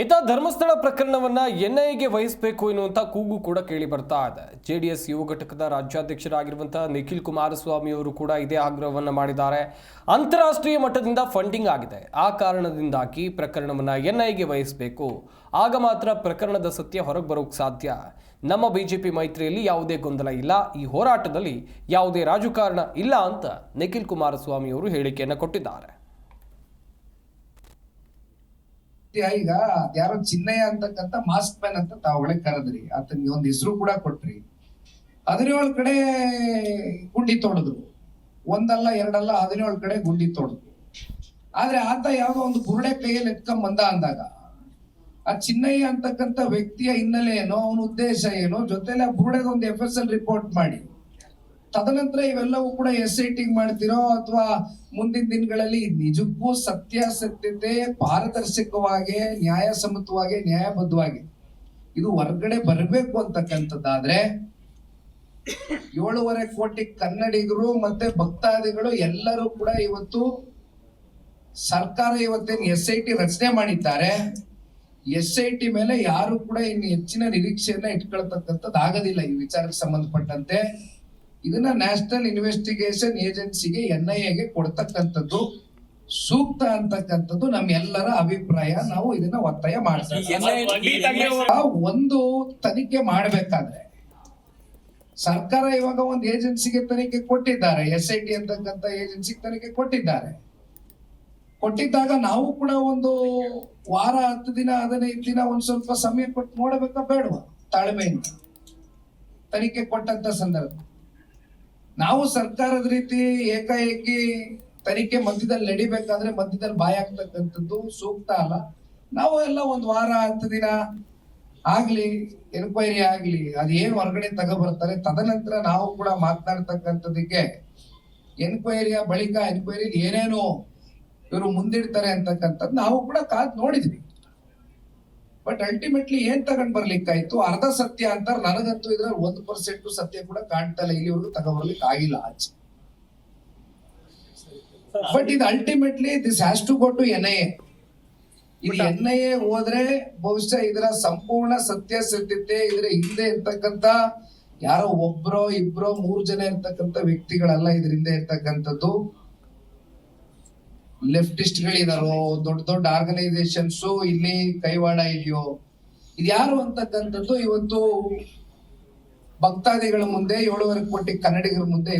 ಇತ್ತ ಧರ್ಮಸ್ಥಳ ಪ್ರಕರಣವನ್ನ ಎನ್ಐಎಗೆ ವಹಿಸಬೇಕು ಎನ್ನುವಂತ ಕೂಗು ಕೂಡ ಕೇಳಿ ಬರ್ತಾ ಇದೆ. ಜೆಡಿಎಸ್ ಯುವ ಘಟಕದ ರಾಜ್ಯಾಧ್ಯಕ್ಷರಾಗಿರುವಂತಹ ನಿಖಿಲ್ ಕುಮಾರಸ್ವಾಮಿ ಅವರು ಕೂಡ ಇದೇ ಆಗ್ರಹವನ್ನು ಮಾಡಿದ್ದಾರೆ. ಅಂತಾರಾಷ್ಟ್ರೀಯ ಮಟ್ಟದಿಂದ ಫಂಡಿಂಗ್ ಆಗಿದೆ. ಆ ಕಾರಣದಿಂದಾಗಿ ಪ್ರಕರಣವನ್ನ ಎನ್ಐಎಗೆ ವಹಿಸಬೇಕು. ಆಗ ಮಾತ್ರ ಪ್ರಕರಣದ ಸತ್ಯ ಹೊರಗೆ ಬರೋಕ್ಕೆ ಸಾಧ್ಯ. ನಮ್ಮ ಬಿಜೆಪಿ ಮೈತ್ರಿಯಲ್ಲಿ ಯಾವುದೇ ಗೊಂದಲ ಇಲ್ಲ. ಈ ಹೋರಾಟದಲ್ಲಿ ಯಾವುದೇ ರಾಜಕಾರಣ ಇಲ್ಲ ಅಂತ ನಿಖಿಲ್ ಕುಮಾರಸ್ವಾಮಿ ಅವರು ಹೇಳಿಕೆಯನ್ನು ಕೊಟ್ಟಿದ್ದಾರೆ. ಈಗ ಯಾರೋ ಚಿನ್ನಯ್ಯ ಅಂತಕ್ಕಂತ ಮಾಸ್ಕ್ ಮ್ಯಾನ್ ಅಂತ ತಾವುಗಳೇ ಕರೆದ್ರಿ. ಆತನಿಗೆ ಒಂದ್ ಹೆಸರು ಕೂಡ ಕೊಟ್ರಿ. ಹದಿನೇಳು ಕಡೆ ಗುಂಡಿ ತೋಡಿದ್ರು. ಒಂದಲ್ಲ, ಎರಡಲ್ಲ, ಹದಿನೇಳು ಕಡೆ ಗುಂಡಿ ತೋಡಿದ್ರು. ಆದ್ರೆ ಆತ ಯಾವ್ದೋ ಒಂದು ಬುರುಡೆ ಕೈಯಲ್ಲಿ ಎತ್ಕೊಂಡ್ ಬಂದ ಅಂದಾಗ, ಆ ಚಿನ್ನಯ್ಯ ಅಂತಕ್ಕಂತ ವ್ಯಕ್ತಿಯ ಹಿನ್ನೆಲೆ ಏನೋ, ಅವನ ಉದ್ದೇಶ ಏನೋ, ಜೊತೆಲೆ ಆ ಬುರುಡೆಗೆ ಒಂದು ಎಫ್ ಎಸ್ ಎಲ್ ರಿಪೋರ್ಟ್ ಮಾಡಿ. ತದನಂತರ ಇವೆಲ್ಲವೂ ಕೂಡ ಎಸ್ ಐ ಟಿ ಮಾಡ್ತಿರೋ ಅಥವಾ ಮುಂದಿನ ದಿನಗಳಲ್ಲಿ ನಿಜಕ್ಕೂ ಸತ್ಯಾಸತ್ಯತೆ ಪಾರದರ್ಶಕವಾಗಿ, ನ್ಯಾಯಸಮ್ಮತವಾಗಿ, ನ್ಯಾಯಬದ್ಧವಾಗಿ ಇದು ಹೊರಗಡೆ ಬರಬೇಕು ಅಂತಕ್ಕಂಥದ್ದಾದ್ರೆ ಏಳುವರೆ ಕೋಟಿ ಕನ್ನಡಿಗರು ಮತ್ತೆ ಭಕ್ತಾದಿಗಳು ಎಲ್ಲರೂ ಕೂಡ ಇವತ್ತು ಸರ್ಕಾರ ಇವತ್ತೇನು ಎಸ್ ಐ ಟಿ ರಚನೆ ಮಾಡಿದ್ದಾರೆ. ಎಸ್ ಐ ಟಿ ಮೇಲೆ ಯಾರು ಕೂಡ ಇನ್ನು ಹೆಚ್ಚಿನ ನಿರೀಕ್ಷೆಯನ್ನ ಇಟ್ಕೊಳ್ತಕ್ಕಂಥದ್ದು ಆಗೋದಿಲ್ಲ ಈ ವಿಚಾರಕ್ಕೆ ಸಂಬಂಧಪಟ್ಟಂತೆ. ಇದನ್ನ ನ್ಯಾಷನಲ್ ಇನ್ವೆಸ್ಟಿಗೇಷನ್ ಏಜೆನ್ಸಿಗೆ ಎನ್ ಐ ಎಗೆ ಕೊಡ್ತಕ್ಕಂಥದ್ದು ಸೂಕ್ತ ಅಂತಕ್ಕಂಥದ್ದು ನಮ್ಮೆಲ್ಲರ ಅಭಿಪ್ರಾಯ. ನಾವು ಇದನ್ನ ಒತ್ತಾಯ ಮಾಡ್ತೀವಿ. ಒಂದು ತನಿಖೆ ಮಾಡ್ಬೇಕಾದ್ರೆ ಸರ್ಕಾರ ಇವಾಗ ಒಂದು ಏಜೆನ್ಸಿಗೆ ತನಿಖೆ ಕೊಟ್ಟಿದ್ದಾರೆ ಎಸ್ ಐ ಟಿ ಅಂತಕ್ಕಂಥ ಏಜೆನ್ಸಿಗೆ ತನಿಖೆ ಕೊಟ್ಟಿದ್ದಾರೆ. ಕೊಟ್ಟಿದ್ದಾಗ ನಾವು ಕೂಡ ಒಂದು ವಾರ ಹತ್ತು ದಿನ ಹದಿನೈದು ದಿನ ಒಂದ್ ಸ್ವಲ್ಪ ಸಮಯ ಕೊಟ್ಟು ನೋಡಬೇಕಾ ಬೇಡವಾ ತಾಳ್ಮೆಯಿಂದ? ತನಿಖೆ ಕೊಟ್ಟಂತ ಸಂದರ್ಭ. ನಾವು ಸರ್ಕಾರದ ರೀತಿ ಏಕಾಏಕಿ ತನಿಖೆ ಮಧ್ಯದಲ್ಲಿ ನಡಿಬೇಕಾದ್ರೆ ಮಧ್ಯದಲ್ಲಿ ಬಾಯ್ ಆಗ್ತಕ್ಕಂಥದ್ದು ಸೂಕ್ತ ಅಲ್ಲ. ನಾವು ಎಲ್ಲ ಒಂದು ವಾರ, ಹತ್ತು ದಿನ ಆಗ್ಲಿ ಎನ್ಕ್ವೈರಿ ಆಗ್ಲಿ ಅದೇನ್ ಹೊರಗಡೆ ತಗೊಬರ್ತಾರೆ, ತದನಂತರ ನಾವು ಕೂಡ ಮಾತನಾಡ್ತಕ್ಕಂಥದಕ್ಕೆ ಎನ್ಕ್ವೈರಿಯ ಬಳಿಕ ಎನ್ಕ್ವೈರಿ ಏನೇನು ಇವರು ಮುಂದಿಡ್ತಾರೆ ಅಂತಕ್ಕಂಥದ್ದು ನಾವು ಕೂಡ ಕಾದ್ ನೋಡಿದ್ವಿ. ಬಟ್ ಅಲ್ಟಿಮೇಟ್ಲಿ ಏನ್ ತಗೊಂಡ್ ಬರ್ಲಿಕ್ಕಾಯ್ತು? ಅರ್ಧ ಸತ್ಯ ಅಂತಾರೆ ನನಗಂತೂ ಇದ್ರಲ್ಲಿ ಒಂದು ಪರ್ಸೆಂಟ್ ಸತ್ಯ ಕೂಡ ಕಾಣ್ತಾ ಇಲ್ಲ ಇಲ್ಲಿವರೆಗೂ ತಗೊಂಡ್ಬರ್ಲಿಕ್ಕೆ ಆಗಿಲ್ಲ ಆಚೆ. ಬಟ್ ಇದು ultimately this has to go to N I A ಇದು ಎನ್ ಐ ಎ ಹೋದ್ರೆ ಬಹುಶಃ ಇದರ ಸಂಪೂರ್ಣ ಸತ್ಯ ಸತ್ಯತೆ ಇದರ ಹಿಂದೆ ಇರ್ತಕ್ಕಂತ ಯಾರೋ ಒಬ್ರೋ ಇಬ್ರೋ ಮೂರು ಜನ ಇರ್ತಕ್ಕಂಥ ವ್ಯಕ್ತಿಗಳಲ್ಲ ಇದ್ರ ಹಿಂದೆ ಇರ್ತಕ್ಕಂಥದ್ದು. ಲೆಫ್ಟಿಸ್ಟ್ ಗಳಿದಾರೋ ದೊಡ್ಡ ದೊಡ್ಡ ಆರ್ಗನೈಸೇಷನ್ಸ್ ಇಲ್ಲಿ ಕೈವಾಡ ಇದೆಯೋ ಇದು ಯಾರು ಅಂತಕ್ಕಂಥದ್ದು ಇವತ್ತು ಭಕ್ತಾದಿಗಳ ಮುಂದೆ ಏಳುವರೆ ಕೋಟಿ ಕನ್ನಡಿಗರ ಮುಂದೆ